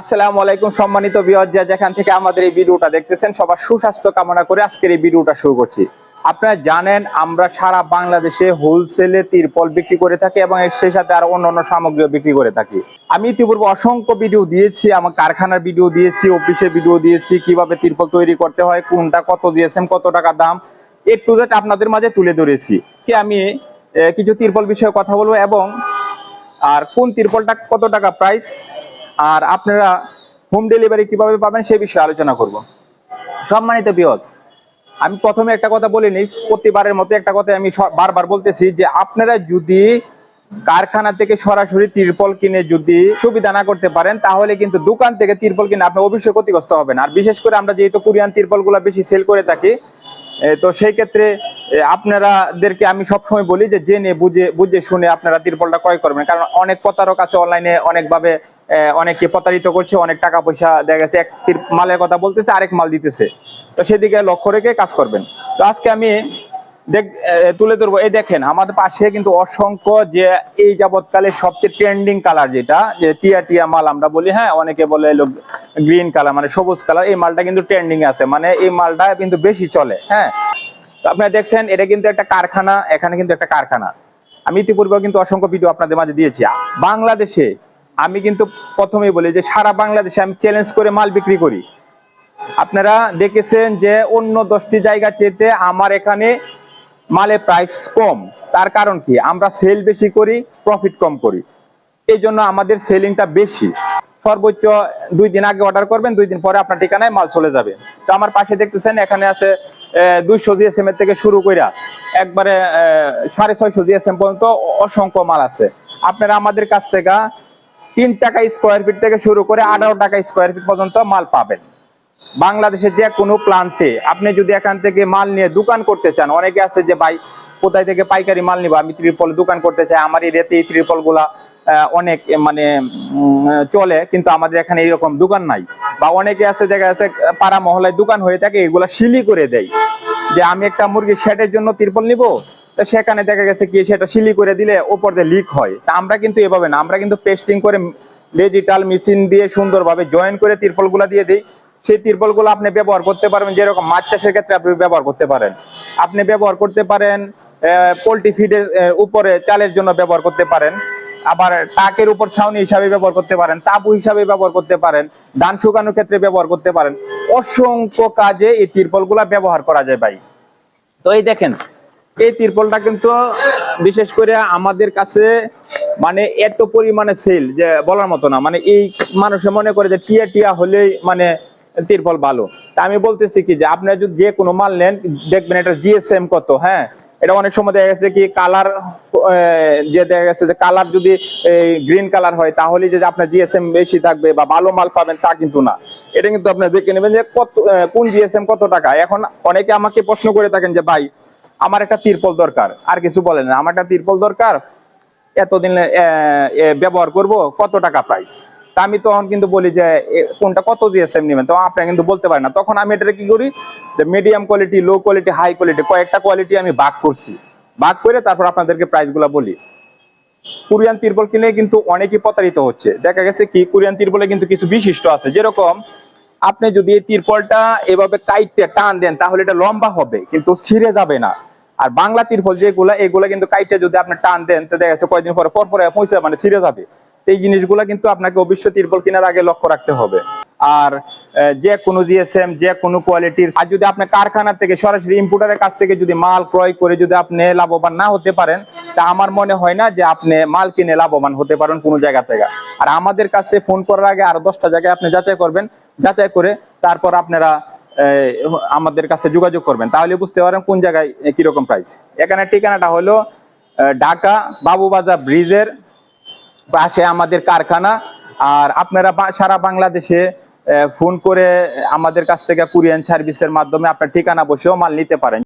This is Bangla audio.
আসসালামু আলাইকুম সম্মানিত বিয়জ্জা যেখান থেকে আমাদের এই ভিডিওটা দেখতেছেন, সবার সুস্বাস্থ্য কামনা করে আজকের এই ভিডিওটা শুরু করছি। আপনারা জানেন, আমরা সারা বাংলাদেশে হোলসেলে তিরপল বিক্রি করে থাকি এবং এর সেই সাথে আরও অন্যান্য সামগ্রীও বিক্রি করে থাকি। আমি ইতিপূর্বে অসংখ্য ভিডিও দিয়েছি, আমার কারখানার ভিডিও দিয়েছি অফিসের ভিডিও দিয়েছি, কীভাবে তিরপল তৈরি করতে হয়, কোনটা, কত দিয়েছেন কত টাকা দাম, এ টু জেড আপনাদের মাঝে তুলে ধরেছি। কি আমি কিছু তিরপল বিষয়ে কথা বলব এবং, আর কোন তিরপলটা কত টাকা প্রাইস আর আপনারা হোম ডেলিভারি কীভাবে পাবেন সে বিষয়ে আলোচনা করব। সম্মানিত বিয়স আমি প্রথমে একটা কথা বলে নিই, প্রতিবারের মতো একটা কথা আমি বারবার বলতেছি যে আপনারা যদি কারখানা থেকে সরাসরি তিরপল কিনে যদি সুবিধা না করতে পারেন, তাহলে কিন্তু দোকান থেকে তিরপল কিনে আপনি অবশ্যই ক্ষতিগ্রস্ত হবেন। আর বিশেষ করে আমরা যেহেতু কোরিয়ান তিরপলগুলা বেশি সেল করে থাকি তো সেই ক্ষেত্রে আপনারাদেরকে আমি সবসময় বলি যে জেনে বুঝে বুঝে শুনে আপনারা তিরপলটা ক্রয় করবেন। কারণ অনেক প্রতারক আছে অনলাইনে অনেকভাবে এ, অনেকে প্রতারিত করছে অনেক টাকা পয়সা দেখা গেছে এক মালের কথা বলতেছে আরেক মাল দিতেছে। তো সেদিকে লক্ষ্য রেখে কাজ করবেন। তো আজকে আমি দেখ তুলে ধরবো। এই দেখেন আমাদের পাশে কিন্তু অসংখ্য যে এই যাবৎকালে সবচেয়ে ট্রেন্ডিং কালার যেটা যে টিয়া টিয়া মাল আমরা বলি হ্যাঁ অনেকে বলে গ্রিন কালার মানে সবুজ কালার এই মালটা কিন্তু ট্রেন্ডিং আছে। মানে এই মালটা কিন্তু বেশি চলে হ্যাঁ। তো আপনারা দেখছেন এটা কিন্তু একটা কারখানা এখানে কিন্তু একটা কারখানা। আমি ইতিপূর্বে কিন্তু অসংখ্য ভিডিও আপনাদের মাঝে দিয়েছি। বাংলাদেশে আমি কিন্তু প্রথমেই বলি যে সারা বাংলাদেশে আমি চ্যালেঞ্জ করে মাল বিক্রি করি। আপনারা দেখেছেন যে অন্য দশটি জায়গা চেতে আমার এখানে মালের প্রাইস কম। তার কারণ কি? আমরা সেল বেশি করি প্রফিট কম করি। এই জন্য আমাদের সেলিংটা বেশি। সর্বোচ্চ দুই দিন আগে অর্ডার করবেন, দুই দিন পরে আপনার ঠিকানায় মাল চলে যাবে। তো আমার পাশে দেখতেছেন, এখানে আছে দুইশো জিএসএম এর থেকে শুরু কইরা একবারে সাড়ে ছয়শো জিএসএম পর্যন্ত অসংখ্য মাল আছে। আপনারা আমাদের কাছ থেকে তিন টাকা স্কোয়ার ফিট থেকে শুরু করে আঠারো টাকা স্কোয়ার ফিট পর্যন্ত মাল পাবেন। বাংলাদেশের যে কোনো প্রান্তে আপনি যদি এখান থেকে মাল নিয়ে দোকান করতে চান, অনেকে আছে যে, ভাই, কোথায় থেকে পাইকারি মাল নিব? আমি ত্রিপল দোকান করতে চাই। আমার এরিয়াতে এই ত্রিপলগুলা অনেক মানে চলে, কিন্তু আমাদের এখানে এরকম দোকান নাই। বা অনেকে আছে, দেখা যাচ্ছে, পাড়া মহলায় দোকান হয়ে থাকে, এগুলা শিলি করে দেয়। যে, আমি একটা মুরগির শেডের জন্য ত্রিপল নিব? তো সেখানে দেখা গেছে কি, সেটা শিলি করে দিলে ওপর দিয়ে লিক হয়। তা আমরা কিন্তু এভাবে না, আমরা কিন্তু পেস্টিং করে ডিজিটাল মেশিন দিয়ে সুন্দরভাবে জয়েন করে তিরপলগুলা দিয়ে দিই। সেই তিরপলগুলো আপনি ব্যবহার করতে পারবেন, যেরকম মাছ চাষের ক্ষেত্রে আপনি ব্যবহার করতে পারেন। আপনি ব্যবহার করতে পারেন পোলট্রি ফিডের উপরে চালের জন্য ব্যবহার করতে পারেন। আবার টাকের উপর ছাউনি হিসাবে ব্যবহার করতে পারেন, তাবু হিসাবে ব্যবহার করতে পারেন, ধান শুকানোর ক্ষেত্রে ব্যবহার করতে পারেন। অসংখ্য কাজে এই তিরপলগুলা ব্যবহার করা যায় ভাই। তো এই দেখেন এই তিরপলটা কিন্তু বিশেষ করে আমাদের কাছে মানে এত পরিমাণে সেল যে বলার মতো না। মানে এই মানুষে মনে করে যে টিয়া টিয়া হলেই মানে তিরপল ভালো। তা আমি বলতেছি কি যে আপনারা যদি যে কোনো মাল নেন, দেখবেন এটা জিএসএম কত হ্যাঁ? এটা অনেক সময় দেখা গেছে কি কালার যে দেখা গেছে যে কালার যদি গ্রিন কালার হয় তাহলে যে আপনার জিএসএম বেশি থাকবে বা ভালো মাল পাবেন তা কিন্তু না। এটা কিন্তু আপনি দেখে নেবেন যে কত কোন জিএসএম কত টাকা। এখন অনেকে আমাকে প্রশ্ন করে থাকেন যে, ভাই আমার একটা তিরপল দরকার। আর কিছু বলেন আমার একটা তিরপল দরকার। এতদিন ব্যবহার করব, কত টাকা প্রাইস তা আমি তখন কিন্তু বলি যে কোনটা কত জিএসএম নেবেন? তো আপনি কিন্তু বলতে পারেন না। তখন আমি এটা কি করি? যে medium quality low quality high quality কয়েকটা কোয়ালিটি আমি ভাগ করছি। ভাগ করে তারপর আপনাদেরকে প্রাইসগুলা বলি। কোরিয়ান তিরপল কিনে কিন্তু অনেকেই প্রতারিত হচ্ছে। দেখা গেছে কি, কোরিয়ান তিরপলে কিন্তু কিছু বিশিষ্ট আছে। যেরকম আপনি যদি এই তিরপলটা এভাবে কাইটে টান দেন, তাহলে এটা লম্বা হবে, কিন্তু ছিঁড়ে যাবে না। আর বাংলা তিরপল যেগুলা, এগুলা কিন্তু কাইটে যদি আপনি টান দেন, তো দেখা যাচ্ছে কয়েকদিন পরে পর পরে পৌঁছে মানে ছিঁড়ে যাবে। এই জিনিসগুলা কিন্তু আপনাকে অবশ্যই তিরপল কেনার আগে লক্ষ্য রাখতে হবে। আর যে কোনো জিএসএম যে কোনো কোয়ালিটির, আর যদি আপনি কারখানা থেকে সরাসরি ইম্পোর্টারের কাছ থেকে যদি মাল ক্রয় করে যদি আপনি লাভবান না হতে পারেন, তা আমার মনে হয় না যে আপনি মাল কিনে লাভবান হতে পারেন কোনো জায়গা থেকে। আর আমাদের কাছে ফোন করার আগে আরও দশটা জায়গায় আপনি যাচাই করবেন, যাচাই করে তারপর আপনারা আমাদের কাছে যোগাযোগ করবেন। তাহলে বুঝতে পারেন কোন জায়গায় কীরকম প্রাইস এখানে ঠিকানাটা হলো ঢাকা বাবুবাজার ব্রিজের পাশে আমাদের কারখানা, আর আপনারা সারা বাংলাদেশে ফোন করে আমাদের কাছ থেকে কুরিয়ান সার্ভিসের মাধ্যমে আপনার ঠিকানা বসেও মাল নিতে পারেন।